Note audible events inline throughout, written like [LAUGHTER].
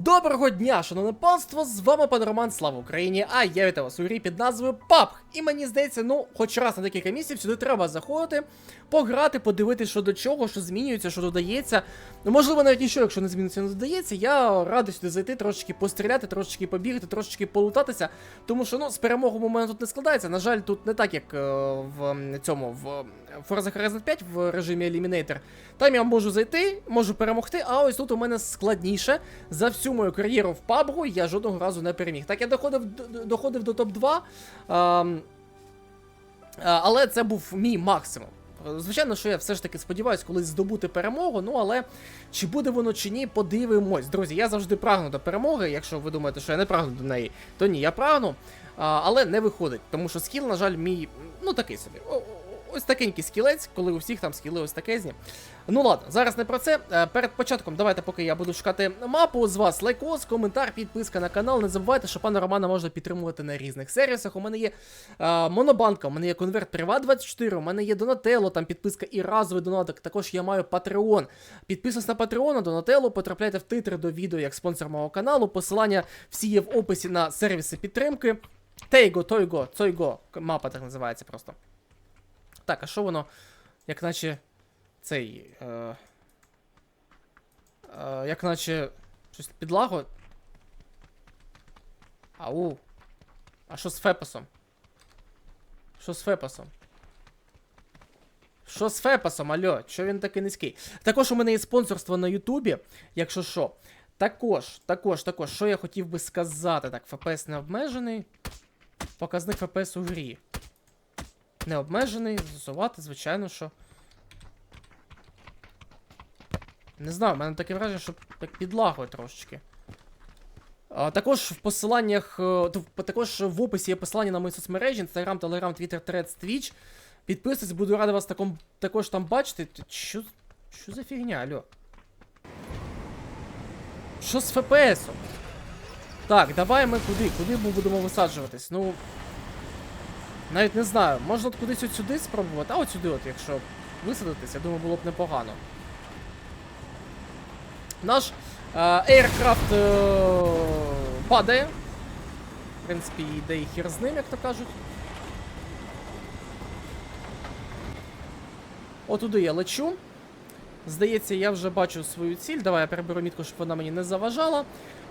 Доброго дня, шановне панство! З вами пан Роман, слава Україні! А я вітаю вас у грі під назвою PUBG. І мені здається, ну, хоч раз на декілька місяців сюди треба заходити, пограти, подивитися, що до чого, що змінюється, що додається. Ну, можливо, навіть нічого, якщо не зміниться, не додається. Я радий сюди зайти, трошечки постріляти, трошечки побігати, трошечки полутатися. Тому що ну, з перемогою у мене тут не складається. На жаль, тут не так, як е, в цьому в Forza Horizon 5 в режимі Eliminator. Там я можу зайти, можу перемогти, а ось тут у мене складніше. За всю мою кар'єру в PUBG я жодного разу не переміг. Так, я доходив, доходив до топ-2, ем, але це був мій максимум. Звичайно, що я все ж таки сподіваюся колись здобути перемогу, ну але чи буде воно чи ні, подивимось. Друзі, я завжди прагну до перемоги. Якщо ви думаєте, що я не прагну до неї, то ні, я прагну. Але не виходить, тому що скіл, на жаль, мій, ну такий собі. Ось такенький скілець, коли у всіх там скіли ось такезні. Ну ладно, зараз не про це. Е, Перед початком, давайте, поки я буду шукати мапу з вас, лайкос, коментар, підписка на канал. Не забувайте, що пана Романа можна підтримувати на різних сервісах. У мене є е, Монобанка, у мене є конверт Приват 24, у мене є Донателло, там підписка і разовий донаток. Також я маю Patreon. Підписуйтесь на Patreon, Донателло, потрапляйте в титри до відео як спонсор мого каналу. Посилання всі є в описі на сервіси підтримки. Тейго, Тойго, Цойго. Мапа так називається просто. Так, а що воно? Як наче цей. Е, е, як наче. Щось підлаго. Ау. А що з Фепосом? Що з Фепосом? Що з Фепосом, альо? Що він такий низький? Також у мене є спонсорство на Ютубі, якщо що. Також, також, також, що я хотів би сказати. Так, ФПС не обмежений. Показник ФПС у грі. Не обмежений, застосувати, звичайно, що. Не знаю, в мене таке враження, що так підлагує трошечки. А, також в посиланнях, е, також в описі є посилання на мої соцмережі, Instagram, Telegram, Twitter, Threads, Twitch. Підписуйтесь, буду радий вас таком, також там бачити. Що, що за фігня, алло? Що з ФПСом? Так, давай ми куди? Куди ми будемо висаджуватись? Ну. Навіть не знаю, можна кудись от сюди спробувати, а от сюди, от, якщо висадитись, я думаю, було б непогано. Наш е, Aircraft е, падає. В принципі, йде і хір з ним, як то кажуть. Отуди я лечу. Здається, я вже бачу свою ціль. Давай я переберу мітку, щоб вона мені не заважала.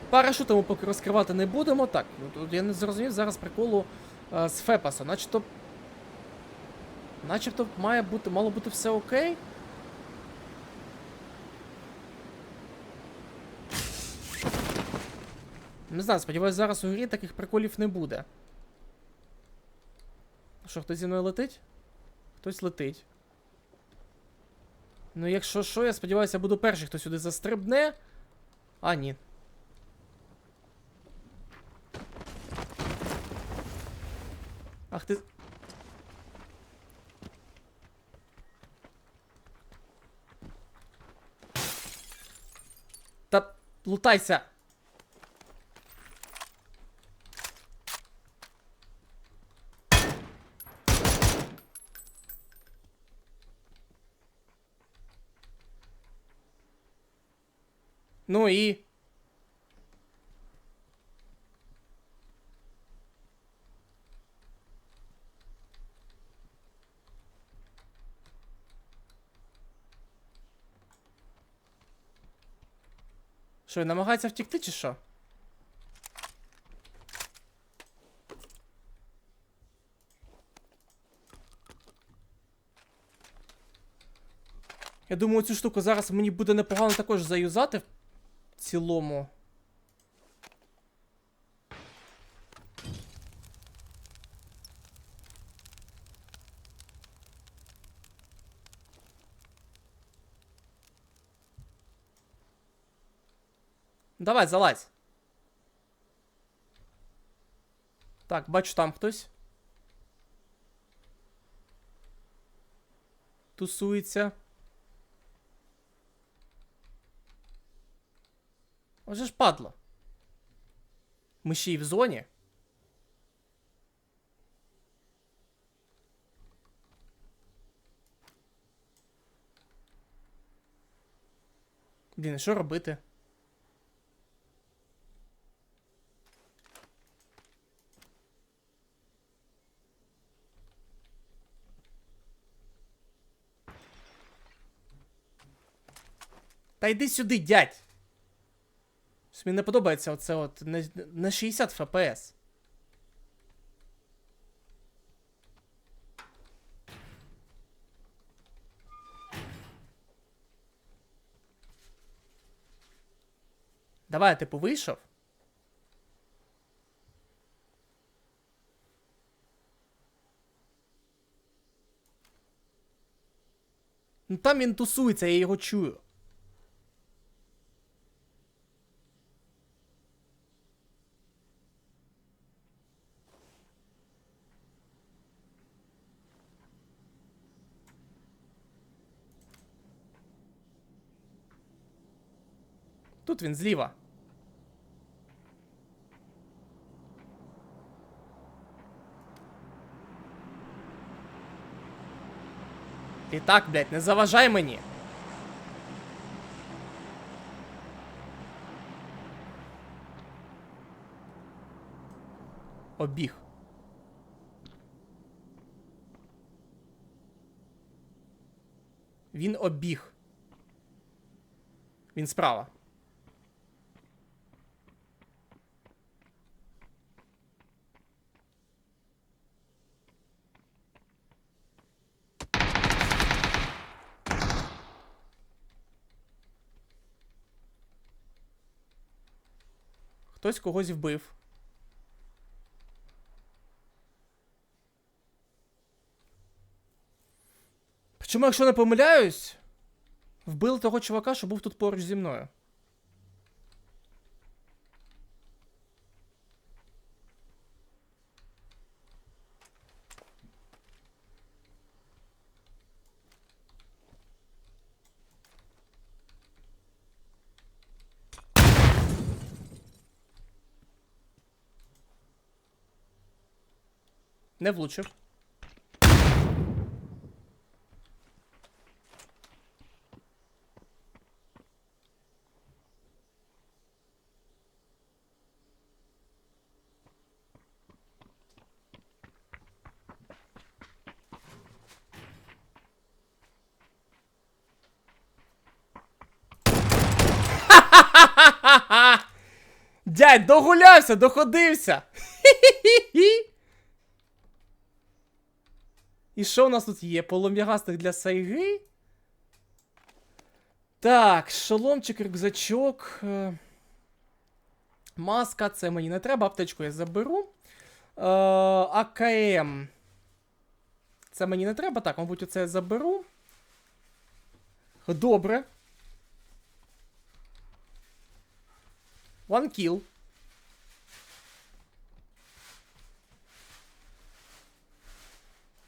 Парашути ми поки розкривати не будемо. Так, ну тут я не зрозумів зараз приколу з Фепаса. Начебто. Начебто має бути, мало бути все окей. Не знаю, сподіваюсь, зараз у грі таких приколів не буде. Що, хтось зі мною летить? Хтось летить. Ну, якщо що, я сподіваюся, я буду перший, хто сюди застрибне. А, ні. Ах ти. Та лутайся. Ну і. Що, він намагається втікти чи що? Я думаю, цю штуку зараз мені буде непогано також заюзати в цілому. Давай, залазь. Так, бачу там хтось. Тусується. Оже ж падло. Ми ще й в зоні. Блін, що робити? Та йди сюди, дядь. Мені не подобається оце от не 60 ФПС. Давай, типу, вийшов. Ну там він тусується, я його чую. Тут він зліва. І так, блядь, не заважай мені. Обіг. Він обіг. Він справа. Хтось когось вбив. Причому, якщо не помиляюсь, вбили того чувака, що був тут поруч зі мною. Не влучив. [LAUGHS] Дядь, догулявся, доходився. Хі-хі-хі. [LAUGHS] І що у нас тут є? Полум'ягастик для сайги. Так, шоломчик, рюкзачок. е, Маска, це мені не треба, аптечку я заберу. Е, АКМ. Це мені не треба, так, мабуть, оце я заберу. Добре. One kill.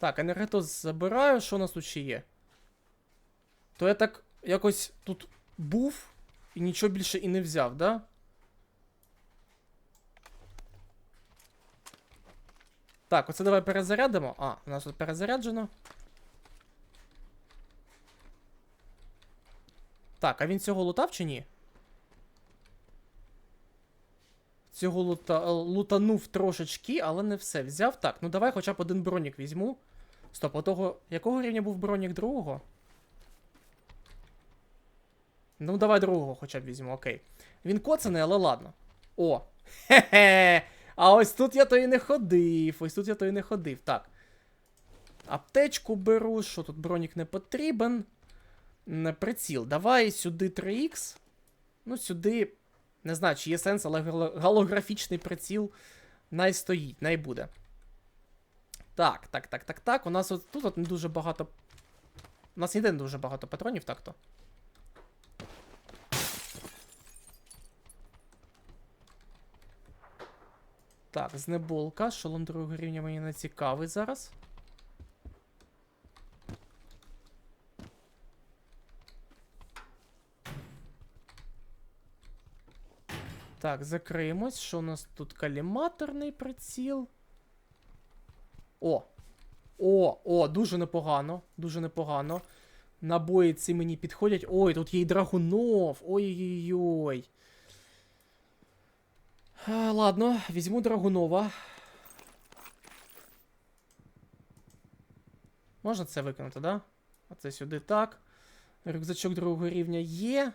Так, енергетоз забираю, що у нас тут ще є? То я так якось тут був і нічого більше і не взяв, да? Так, оце давай перезарядимо. А, у нас тут перезаряджено. Так, а він цього лутав чи ні? Цього лута... лутанув трошечки, але не все. Взяв. Так, ну давай хоча б один бронік візьму. Стоп, а того. Якого рівня був бронік другого? Ну, давай другого хоча б візьму, окей. Він коцаний, але ладно. О! Хе-хе! А ось тут я то і не ходив. Ось тут я то і не ходив. Так. Аптечку беру, що тут бронік не потрібен. Приціл. Давай сюди 3х. Ну, сюди. Не знаю, чи є сенс, але гало- голографічний приціл най стоїть, най буде. Так, так, так, так, так. У нас от, тут от не дуже багато. У нас ніде не дуже багато патронів, так то. Так, знеболка. Шолом другого рівня мені не цікавий зараз. Так, закриємось. Що у нас тут каліматорний приціл? О! О, о, дуже непогано. Дуже непогано. Набої ці мені підходять. Ой, тут є і драгунов. Ой-ой-ой. Е, ладно, візьму драгунова. Можна це викинути, да? А це сюди так. Рюкзачок другого рівня є.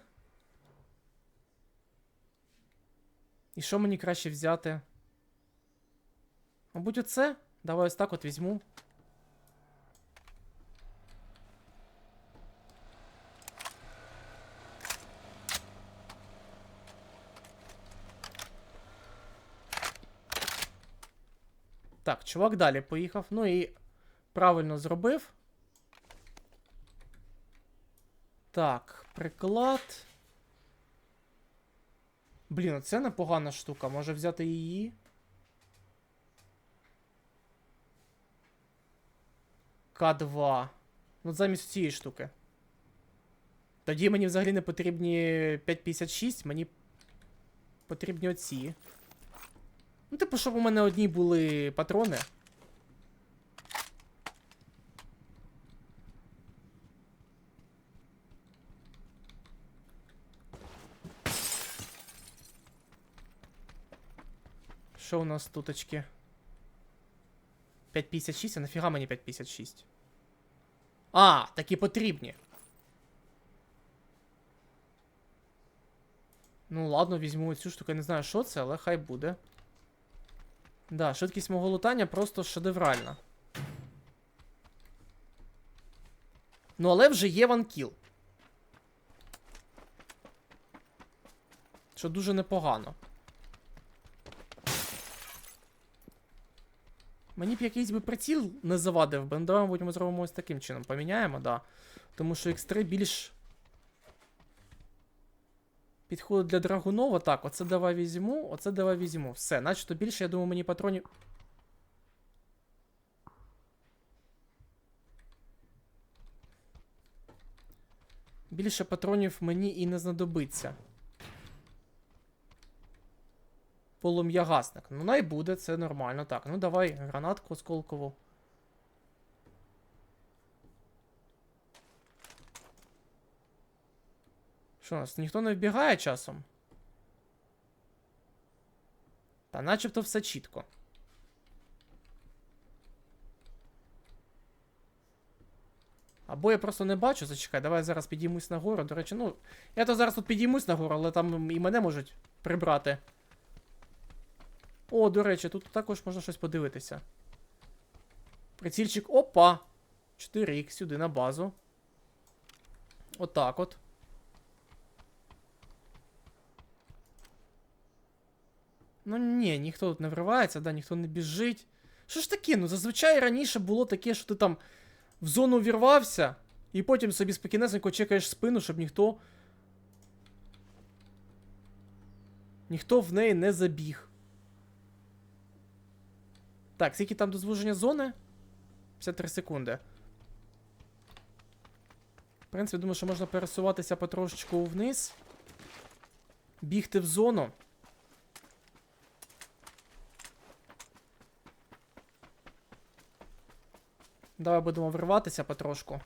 І що мені краще взяти? Мабуть, оце? Давай ось так от візьму. Так, чувак далі поїхав. Ну і правильно зробив. Так, приклад. Блін, це непогана штука. Може взяти її. К2. Ну, замість цієї штуки. Тоді мені взагалі не потрібні 5,56, мені потрібні оці. Ну, типу, щоб у мене одні були патрони. Що у нас туточки? 5,56? А нафіга мені 5,56? А, такі потрібні. Ну, ладно, візьму цю штуку, я не знаю, що це, але хай буде. Да, швидкість мого лутання просто шедевральна. Ну, але вже є ванкіл. Що дуже непогано. Мені б якийсь би приціл не завадив би. Ну, давай, мабуть, ми зробимо ось таким чином. Поміняємо, да. Тому що X3 більш. Підходить для Драгунова. Так, оце давай візьму, оце давай візьму. Все, начебто більше, я думаю, мені патронів. Більше патронів мені і не знадобиться. Полум'ягасник. Ну, най буде, це нормально. Так, ну давай гранатку осколкову. Що у нас? Ніхто не вбігає часом? Та начебто все чітко. Або я просто не бачу, зачекай, давай я зараз підіймусь нагору. До речі, ну. Я то зараз тут підіймусь нагору, але там і мене можуть прибрати. О, до речі, тут також можна щось подивитися. Прицільчик. Опа! 4х сюди на базу. Отак от. Ну ні, ніхто тут не вривається, да, ніхто не біжить. Що ж таке? Ну зазвичай раніше було таке, що ти там в зону вірвався, і потім собі спокійнесенько чекаєш спину, щоб ніхто. Ніхто в неї не забіг. Так, скільки там до звуження зони? 53 секунди. В принципі, думаю, що можна пересуватися потрошечку вниз. Бігти в зону. Давай будемо вриватися потрошку.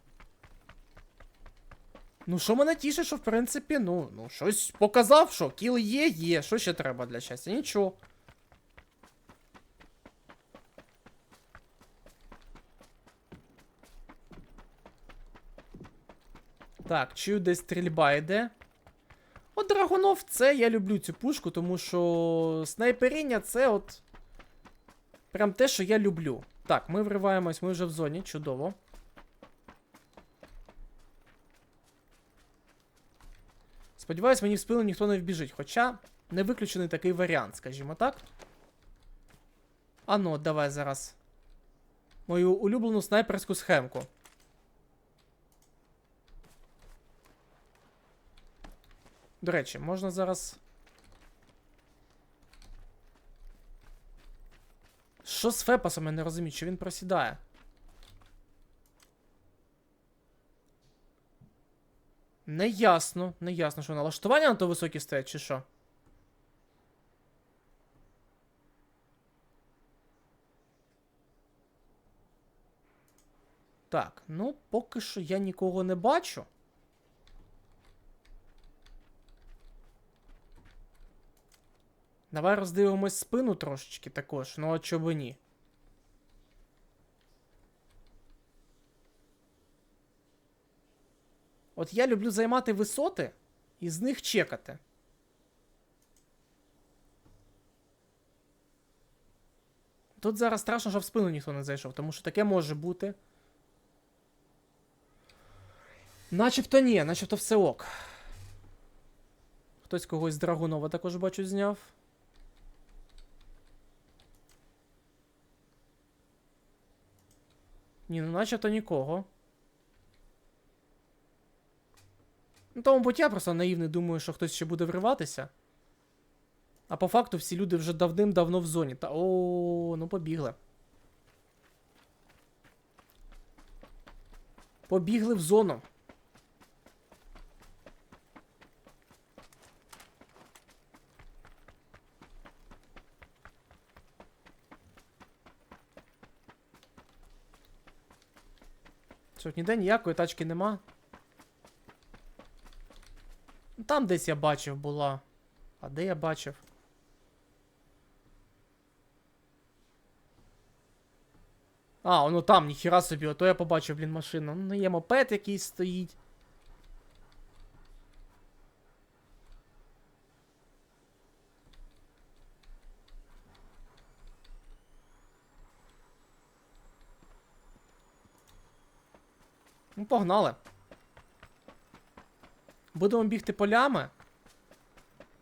Ну, що мене тішить, що в принципі, ну, ну, щось показав, що кіл є, є. Що ще треба для щастя? Нічого. Так, чую, десь стрільба йде. От Драгунов, це я люблю цю пушку, тому що снайперіння це от. Прям те, що я люблю. Так, ми вриваємось, ми вже в зоні, чудово. Сподіваюсь, мені в спину ніхто не вбіжить, хоча не виключений такий варіант, скажімо так. Ану, давай зараз. Мою улюблену снайперську схемку. До речі, можна зараз. Що з Фепасом, я не розумію, чи він просідає? Неясно, неясно, що налаштування на то високі стоять, чи що? Так, ну поки що я нікого не бачу. Давай роздивимось спину трошечки також, ну а чого ні. От я люблю займати висоти і з них чекати. Тут зараз страшно, що в спину ніхто не зайшов, тому що таке може бути. Начебто ні, начебто все ок. Хтось когось з Драгунова також бачу зняв. Ні, ну начебто нікого. Ну, тому будь я просто наївний думаю, що хтось ще буде вриватися. А по факту всі люди вже давним-давно в зоні. Та о, ну побігли. Побігли в зону. Що, ніде ніякої тачки нема. Ну, Там десь я бачив була. А де я бачив? А, воно там, ніхіра собі, ото я побачив, блін, машину. Ну, є мопед якийсь стоїть. Ну, погнали. Будемо бігти полями.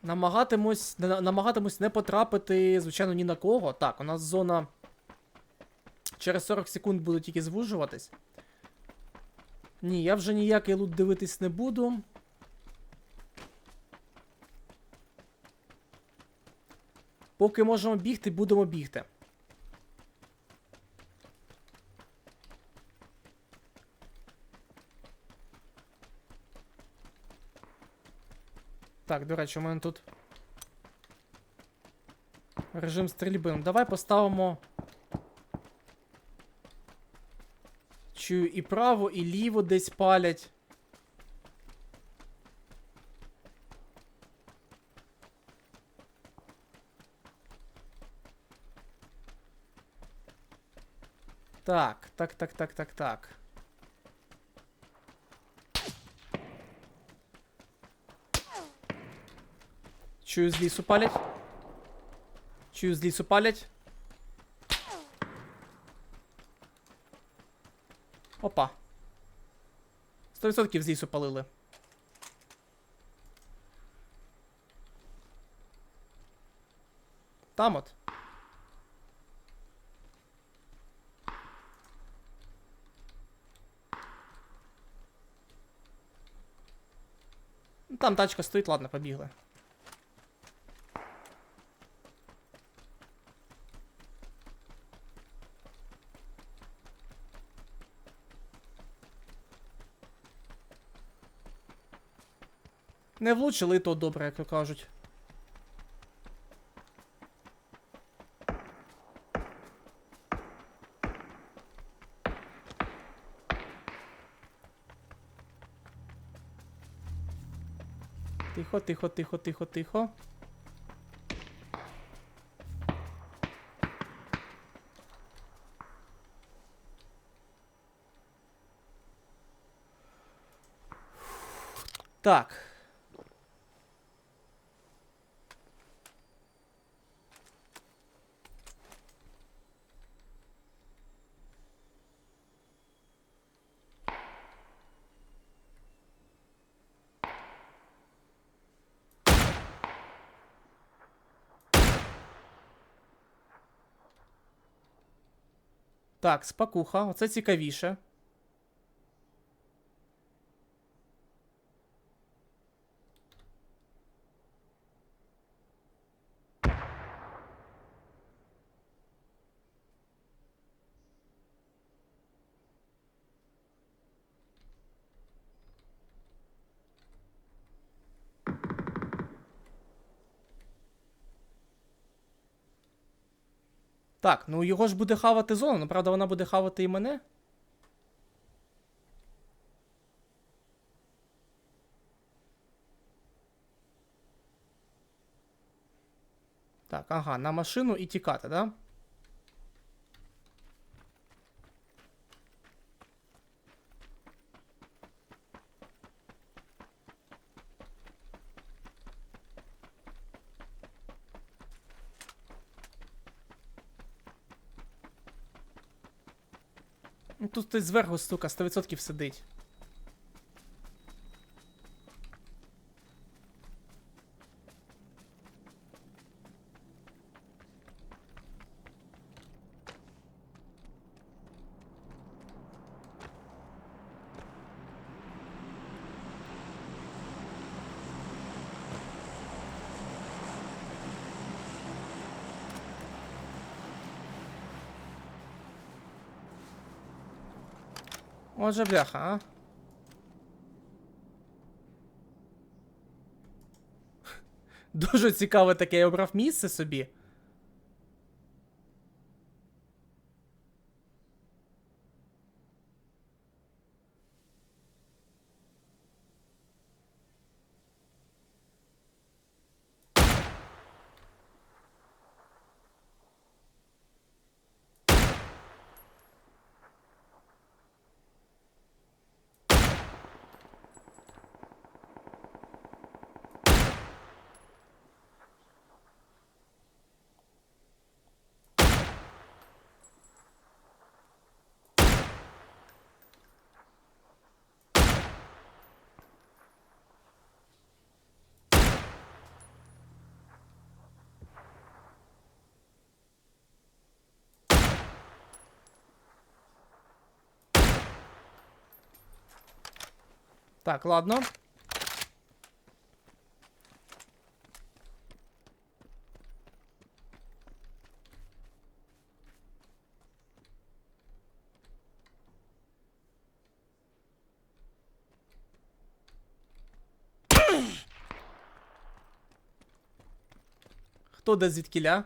Намагатимусь, на- намагатимусь не потрапити, звичайно, ні на кого. Так, у нас зона через 40 секунд буде тільки звужуватись. Ні, я вже ніякий лут дивитись не буду. Поки можемо бігти, будемо бігти. Так, до речі, у мене тут режим стрільби. Ну, Давай поставимо. Чую і право, і ліво десь палять. Так, так, так, так, так, так. Чую з лісу палять. Чую з лісу палять. Опа. 100% з лісу палили. Там от. Там тачка стоїть, ладно, побігли. Не влучили, то добре, як то кажуть. Тихо, тихо, тихо, тихо, тихо. Так. Так, спакуха, оце цікавіше. Так, ну його ж буде хавати зона, ну правда вона буде хавати і мене. Так, ага, на машину і тікати, да? Тут хтось зверху, сука, 100% сидить. Отже, бляха, а? [LAUGHS] Дуже цікаве таке, я обрав місце собі. Так, ладно. Хто де звідкіля?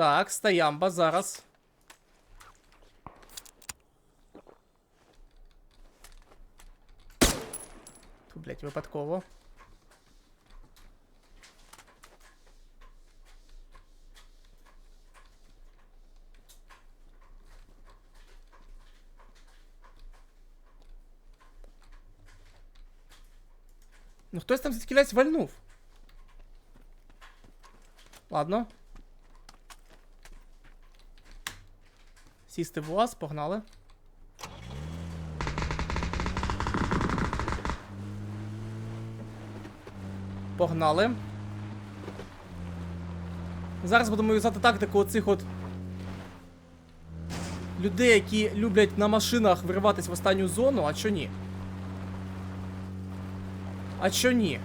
Так, стоямба зараз. Ту, блять, випадково. Ну хтось там звідкілясь вальнув. Ладно. Сісти в УАЗ, погнали. Погнали. Зараз будемо юзати тактику оцих от людей, які люблять на машинах вириватись в останню зону, а чо ні? А чо ні?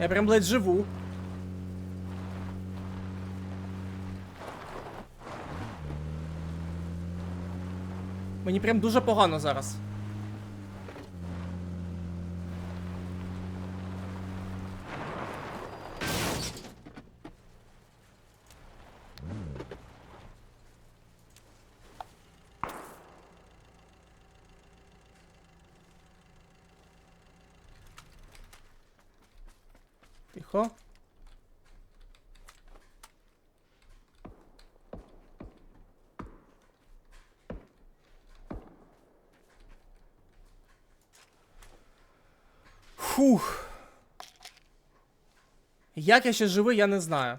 Я прям, блядь, живу. Мені прям дуже погано зараз. Тихо. Фух. Як я ще живий, я не знаю.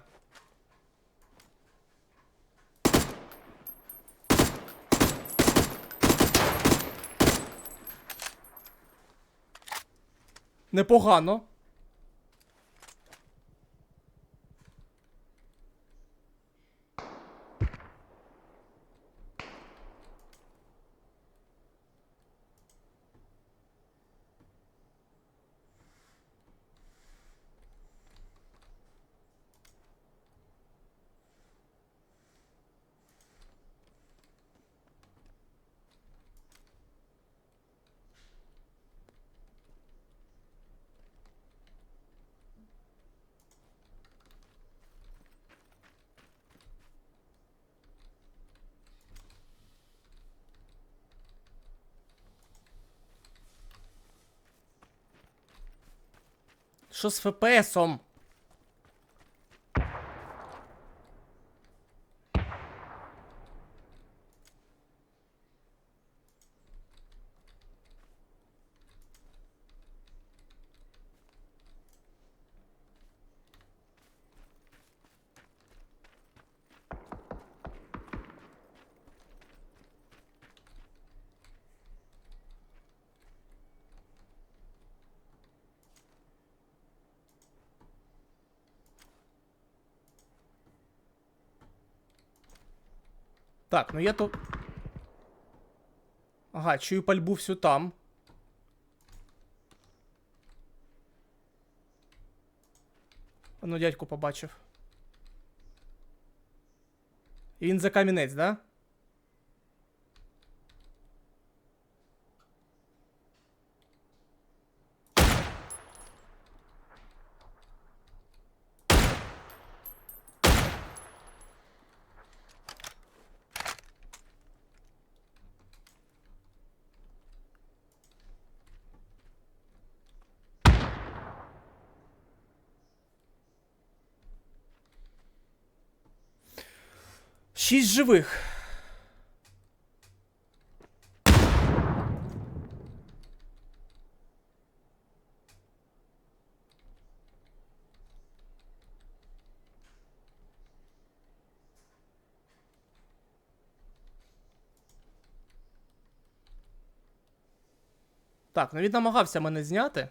Непогано. Що з ФПСом? Так, ну я то. Ага, чую пальбу всю там. А Ну, дядьку побачив. І він за камінець, да? Шість живих. Так, ну він намагався мене зняти.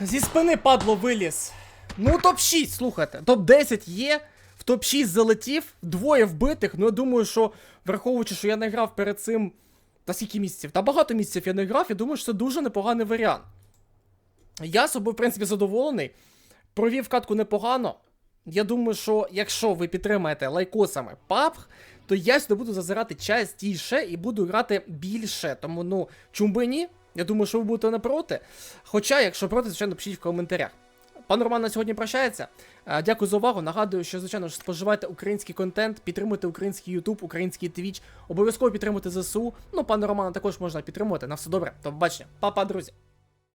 Зі спини падло виліз. Ну, топ-6, слухайте. Топ-10 є. В топ-6 залетів, двоє вбитих. Ну, я думаю, що, враховуючи, що я не грав перед цим. Та скільки місяців? Та багато місяців я не грав, я думаю, що це дуже непоганий варіант. Я собою, в принципі, задоволений. Провів катку непогано. Я думаю, що якщо ви підтримаєте лайкосами PUBG, то я сюди буду зазирати частіше і буду грати більше. Тому, ну, чому би ні? Я думаю, що ви будете не проти. Хоча, якщо проти, звичайно, пишіть в коментарях. Пан Роман на сьогодні прощається. Е, Дякую за увагу. Нагадую, що, звичайно ж, споживайте український контент, підтримуйте український YouTube, український Twitch. Обов'язково підтримуйте ЗСУ. Ну, пана Романа також можна підтримувати. На все добре. До побачення. Па-па, друзі.